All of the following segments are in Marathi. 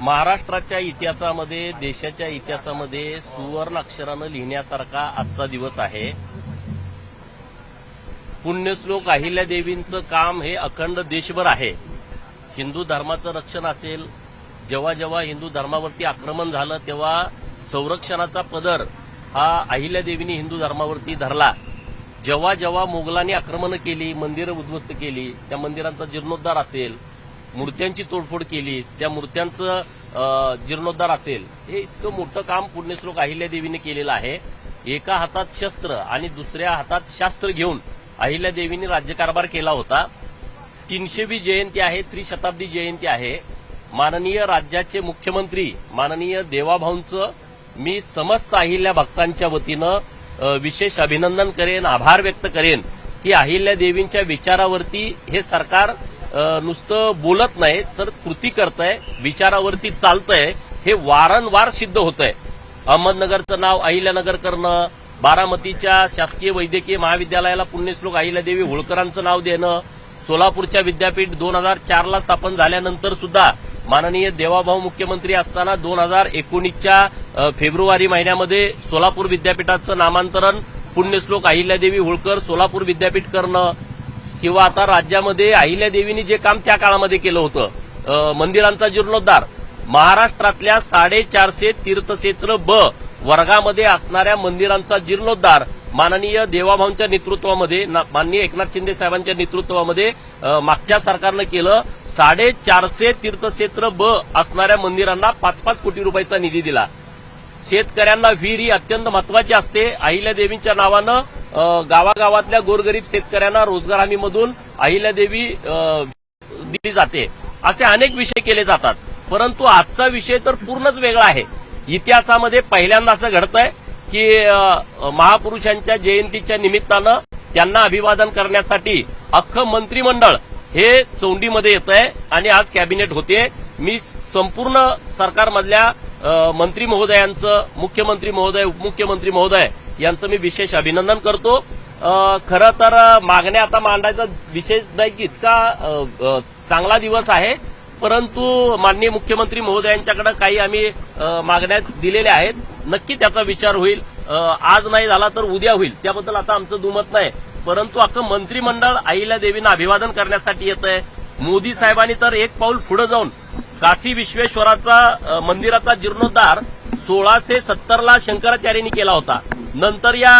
महाराष्ट्राच्या इतिहासामध्ये देशाच्या इतिहासामध्ये सुवर्ण अक्षरानं लिहिण्यासारखा आजचा दिवस आहे. पुण्यश्लोक अहिल्यादेवींचं काम हे अखंड देशभर आहे. हिंदू धर्माचं रक्षण असेल जेव्हा जेव्हा हिंदू धर्मावरती आक्रमण झालं तेव्हा संरक्षणाचा पदर हा अहिल्यादेवीने हिंदू धर्मावरती धरला. जेव्हा जेव्हा मोगलांनी आक्रमणं केली मंदिरं उद्ध्वस्त केली त्या मंदिरांचा जीर्णोद्धार असेल मूर्त्यांची तोडफोड केली त्या मूर्त्यांचं जीर्णोद्धार असेल हे इतकं मोठं काम पुण्यश्लोक अहिल्यादेवीने केलेलं आहे. एका हातात शस्त्र आणि दुसऱ्या हातात शास्त्र घेऊन अहिल्यादेवीने राज्यकारभार केला होता. तीनशेवी जयंती आहे त्रिशताब्दी जयंती आहे. माननीय राज्याचे मुख्यमंत्री माननीय देवाभाऊंचं मी समस्त अहिल्या भक्तांच्या वतीनं विशेष अभिनंदन करेन आभार व्यक्त करेन की अहिल्या देवींच्या विचारावरती हे सरकार नुसतं बोलत नाही तर कृती करतंय विचारावरती चालतंय हे वारंवार सिद्ध होतंय. अहमदनगरचं नाव अहिल्यानगर करणं बारामतीच्या शासकीय वैद्यकीय महाविद्यालयाला पुण्यश्लोक अहिल्यादेवी होळकरांचं नाव देणं सोलापूरच्या विद्यापीठ दोन हजार चारला स्थापन झाल्यानंतर सुद्धा माननीय देवाभाऊ मुख्यमंत्री असताना दोन हजार एकोणीसच्या फेब्रुवारी महिन्यामध्ये सोलापूर विद्यापीठाचं नामांतरण पुण्यश्लोक अहिल्यादेवी होळकर सोलापूर विद्यापीठ करणं किंवा आता राज्यामध्ये अहिल्यादेवींनी जे काम त्या काळामध्ये केलं होतं मंदिरांचा जीर्णोद्धार महाराष्ट्रातल्या साडेचारशे तीर्थक्षेत्र ब वर्गामध्ये असणाऱ्या मंदिरांचा जीर्णोद्धार माननीय देवाभाऊंच्या नेतृत्वामध्ये ना- माननीय एकनाथ शिंदे साहेबांच्या नेतृत्वामध्ये मागच्या सरकारनं केलं. साडेचारशे तीर्थक्षेत्र ब असणाऱ्या मंदिरांना पाच पाच कोटी रुपयाचा निधी दिला. शेतकऱ्यांना विहीर ही अत्यंत महत्वाची असते. अहिल्यादेवींच्या नावानं गावागावातल्या गोरगरीब शेतकऱ्यांना रोजगार हमीमधून अहिल्यादेवी दिली जाते. असे अनेक विषय केले जातात. परंतु आजचा विषय तर पूर्णच वेगळा आहे. इतिहासामध्ये पहिल्यांदा असं घडतंय की महापुरुषांच्या जयंतीच्या निमित्तानं त्यांना अभिवादन करण्यासाठी अख्खं मंत्रिमंडळ हे चौंडीमध्ये येत आहे आणि आज कॅबिनेट होते. मी संपूर्ण सरकारमधल्या मंत्री महोदयांचं मुख्यमंत्री महोदय उपमुख्यमंत्री महोदय यांचं मी विशेष अभिनंदन करतो. खरं तर मागण्या आता मांडायचा विशेष नाही की इतका चांगला दिवस आहे. परंतु माननीय मुख्यमंत्री महोदयांच्याकडे काही आम्ही मागण्या दिलेल्या आहेत. नक्की त्याचा विचार होईल. आज नाही झाला तर उद्या होईल. त्याबद्दल आता आमचं दुमत नाही. परंतु अख्खं मंत्रिमंडळ आईला देवींना अभिवादन करण्यासाठी येत आहे मोदी साहेबांनी तर एक पाऊल पुढे जाऊन काशी विश्वेश्वराचा मंदिराचा जीर्णोद्धार सोळाशे सत्तरला शंकराचार्यांनी केला होता. नंतर या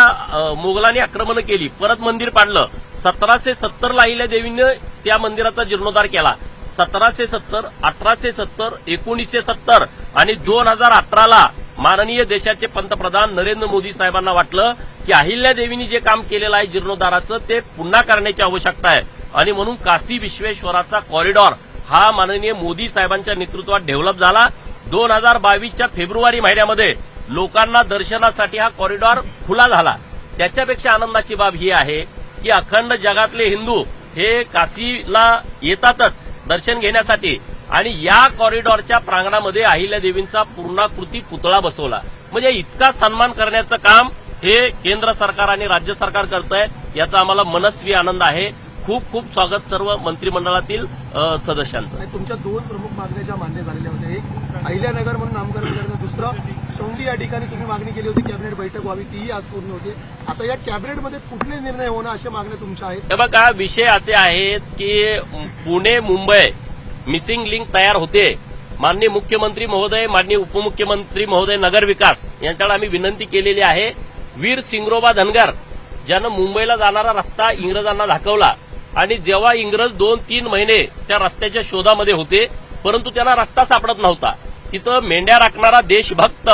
मुघलांनी मोगलांनी आक्रमण केली. परत मंदिर पाडलं. सतराशे सत्तरला अहिल्या देवीने त्या मंदिराचा जीर्णोद्धार केला. सतराशे सत्तर अठराशे सत्तर एकोणीसशे सत्तर आणि दोन हजार अठराला माननीय देशाचे पंतप्रधान नरेंद्र मोदी साहेबांना वाटलं की अहिल्या देवींनी जे काम केलेलं आहे जीर्णोद्धाराचं ते पुन्हा करण्याची आवश्यकता आहे. आणि म्हणून काशी विश्वेश्वराचा कॉरिडॉर हा माननीय मोदी साहेबांच्या नेतृत्वात डेव्हलप झाला. दोन हजार बावीसच्या फेब्रुवारी महिन्यामध्ये लोकांना दर्शनासाठी हा कॉरिडॉर खुला झाला. त्याच्यापेक्षा आनंदाची बाब ही आहे की अखंड जगातले हिंदू हे काशीला येतातच दर्शन घेण्यासाठी आणि या कॉरिडॉरच्या प्रांगणामध्ये अहिल्यादेवींचा पूर्णाकृती पुतळा बसवला. म्हणजे इतका सन्मान करण्याचं काम हे केंद्र सरकार आणि राज्य सरकार करत आहे याचा आम्हाला मनस्वी आनंद आहे. खूप खूप स्वागत सर्व मंत्रिमंडळातील सदस्यांचं. तुमच्या दोन प्रमुख मागण्या ज्या मान्य झालेल्या होत्या एक अहिल्यानगर म्हणून नामकरण करणं दुसरं शौंडी या ठिकाणी तुम्ही मागणी केली होती कॅबिनेट बैठक व्हावी तीही आज पूर्ण होते. आता या कॅबिनेटमध्ये कुठले निर्णय होणं अशा मागण्या तुमच्या आहेत? हे बघा विषय असे आहेत की पुणे मुंबई मिसिंग लिंक तयार होते. माननीय मुख्यमंत्री महोदय माननीय उपमुख्यमंत्री महोदय नगर विकास यांच्याकडे आम्ही विनंती केलेली आहे. वीर सिंगरोबा धनगर ज्यानं मुंबईला जाणारा रस्ता इंग्रजांना दाखवला आणि जेव्हा इंग्रज दोन तीन महिने त्या रस्त्याच्या शोधामध्ये होते परंतु त्यांना रस्ता सापडत नव्हता. तिथं मेंढ्या राखणारा देशभक्त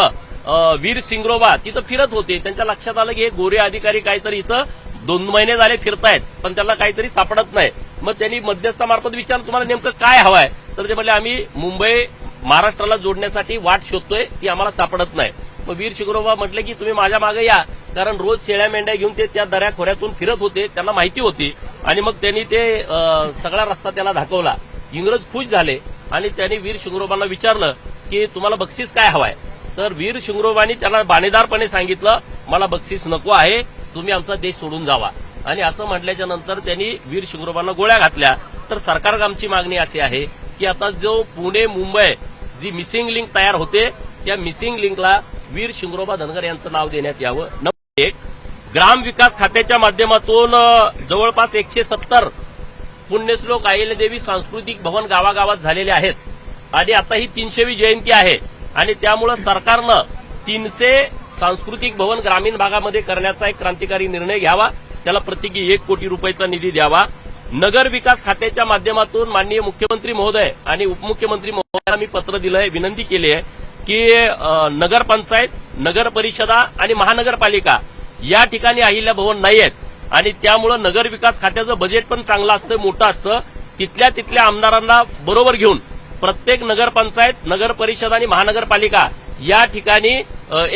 वीर सिंग्रोबा तिथं फिरत होते. त्यांच्या लक्षात आलं की हे गोरे अधिकारी काहीतरी इथं दोन महिने झाले फिरतायत पण त्यांना काहीतरी सापडत नाही. मग त्यांनी मध्यस्थामार्फत विचारलं तुम्हाला नेमकं काय हवंय? तर ते म्हणले आम्ही मुंबई महाराष्ट्राला जोडण्यासाठी वाट शोधतोय ती आम्हाला सापडत नाही. मग वीर शिगरोबा म्हटले की तुम्ही माझ्या मागे या. कारण रोज शेळ्या मेंढ्या घेऊन ते त्या दऱ्या खोऱ्यातून फिरत होते. त्यांना माहिती होती. आणि मग त्यांनी ते सगळा रस्ता त्यांना दाखवला. इंग्रज खुश झाले. आणि त्यांनी वीर शिंगरोबांना विचारलं की तुम्हाला बक्षीस काय हवाय? तर वीर शिंगरोबांनी त्यांना बाणेदारपणे सांगितलं मला बक्षीस नको आहे. तुम्ही आमचा देश सोडून जावा. आणि असं म्हटल्याच्या नंतर त्यांनी वीर शिंगरोबांना गोळ्या घातल्या. तर सरकार आमची मागणी अशी आहे की आता जो पुणे मुंबई जी मिसिंग लिंक तयार होते त्या मिसिंग लिंकला वीर शिंगरोबा धनगर यांचं नाव देण्यात यावं. नंबर एक ग्राम विकास खात्याच्या माध्यमातून जवळपास एकशे सत्तर पुण्यश्लोक अहिल्यादेवी सांस्कृतिक भवन गावागावात झालेले आहेत. आणि आता ही तीनशेवी जयंती आहे. आणि त्यामुळं सरकारनं तीनशे सांस्कृतिक भवन ग्रामीण भागामध्ये करण्याचा एक क्रांतिकारी निर्णय घ्यावा. त्याला प्रत्येकी एक कोटी रुपयाचा निधी द्यावा. नगर विकास खात्याच्या माध्यमातून माननीय मुख्यमंत्री महोदय आणि उपमुख्यमंत्री महोदयांना मी पत्र दिलं आहे विनंती केली आहे. की नगरपंचायत नगर परिषदा आणि महानगरपालिका या ठिकाणी अहिल्या भवन नाही आहेत आणि त्यामुळं नगर विकास खात्याचं बजेट पण चांगलं असतं मोठं असतं. तिथल्या तिथल्या आमदारांना बरोबर घेऊन प्रत्येक नगरपंचायत नगर परिषद आणि महानगरपालिका या ठिकाणी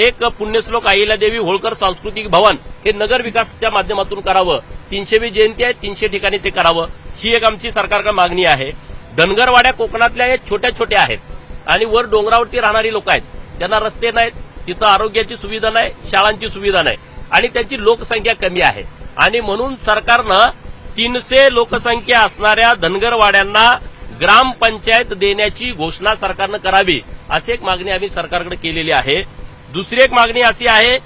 एक पुण्यश्लोक अहिल्यादेवी होळकर सांस्कृतिक भवन हे नगर विकासच्या माध्यमातून करावं. तीनशेवी जयंती आहे तीनशे ठिकाणी ते करावं. ही एक आमची सरकारकडे मागणी आहे. धनगरवाड्या कोकणातल्या हे छोट्या छोट्या आहेत. आणि वर डोंगरावरती राहणारी लोक आहेत. त्यांना रस्ते नाहीत तिथं आरोग्याची सुविधा नाही शाळांची सुविधा नाही. आणि त्यांची लोकसंख्या कमी आहे. आणि म्हणून सरकारनं तीनशे लोकसंख्या असणाऱ्या धनगरवाड्यांना ग्रामपंचायत देण्याची घोषणा सरकारनं करावी अशी एक मागणी आम्ही सरकारकडे केलेली आहे. दुसरी एक मागणी अशी आहे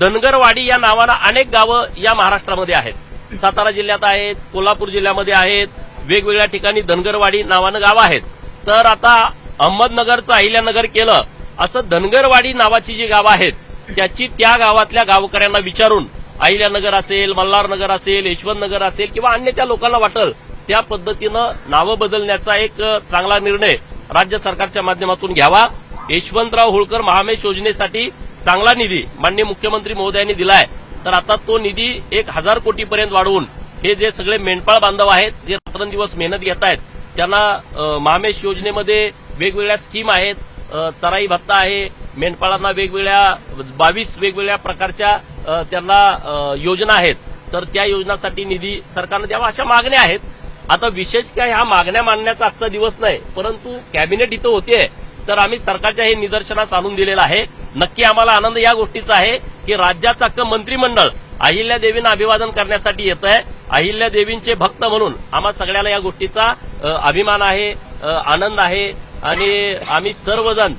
धनगरवाडी या नावानं अनेक गावं या महाराष्ट्रामध्ये आहेत. सातारा जिल्ह्यात आहेत कोल्हापूर जिल्ह्यामध्ये आहेत वेगवेगळ्या ठिकाणी धनगरवाडी नावानं गावं आहेत. तर आता अहमदनगरचं अहिल्यानगर केलं असं धनगरवाडी नावाची जी गावं आहेत त्याची त्या गावातल्या गावकऱ्यांना विचारून अहिल्यानगर असेल मल्हारनगर असेल यशवंतनगर असेल किंवा अन्य त्या लोकांना वाटेल त्या पद्धतीनं नावं बदलण्याचा एक चांगला निर्णय राज्य सरकारच्या माध्यमातून घ्यावा. यशवंतराव होळकर महामेश योजनेसाठी चांगला निधी माननीय मुख्यमंत्री महोदयांनी दिलाय. तर आता तो निधी एक हजार कोटीपर्यंत वाढवून हे जे सगळे मेंढपाळ बांधव आहेत जे रात्रंदिवस मेहनत घेत आहेत त्यांना महामेश योजनेमध्ये वेगवेगळ्या स्कीम आहेत. चराई भत्ता आहे. मेंढपाळांना वेगवेगळ्या बावीस वेगवेगळ्या प्रकारच्या त्यांना योजना आहेत. तर त्या योजनासाठी निधी सरकारनं द्यावा अशा मागण्या आहेत. आता विशेष काय ह्या मागण्या मांडण्याचा आजचा दिवस नाही परंतु कॅबिनेट इथं होते तर आम्ही सरकारच्या हे निदर्शनास आणून दिलेलं आहे. नक्की आम्हाला आनंद या गोष्टीचा आहे की राज्याचं अख्खं मंत्रिमंडळ अहिल्या देवींना अभिवादन करण्यासाठी येत आहे अहिल्या देवींचे भक्त म्हणून आम्हा सगळ्याला या गोष्टीचा अभिमान आहे आनंद आहे. आणि आम्ही सर्वजण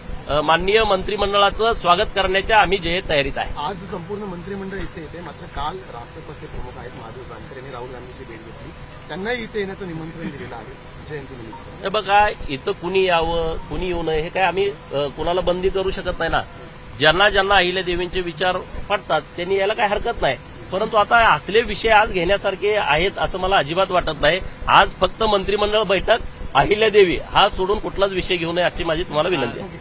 माननीय मंत्रिमंडळाचं स्वागत करण्याच्या आम्ही जे तयारीत आहे. आज संपूर्ण मंत्रिमंडळ इथे येते. मात्र काल रासपचे प्रमुख आहेत महादेव जानकर यांनी राहुल गांधीची भेट घेतली. त्यांनाही इथे येण्याचं निमंत्रण दिलेलं आहे जयंतीनिमित्त बघा इथं कुणी यावं कुणी येऊ नये हे काय आम्ही कुणाला बंदी करू शकत नाही ना. ज्यांना ज्यांना अहिल्या देवींचे विचार पडतात त्यांनी यायला काय हरकत नाही. परंतु आता असले विषय आज घेण्यासारखे आहेत असं मला अजिबात वाटत नाही. आज फक्त मंत्रिमंडळ बैठक अहिल्या देवी हा सोडून कुठलाच विषय घेऊ नये अशी माझी तुम्हाला विनंती आहे.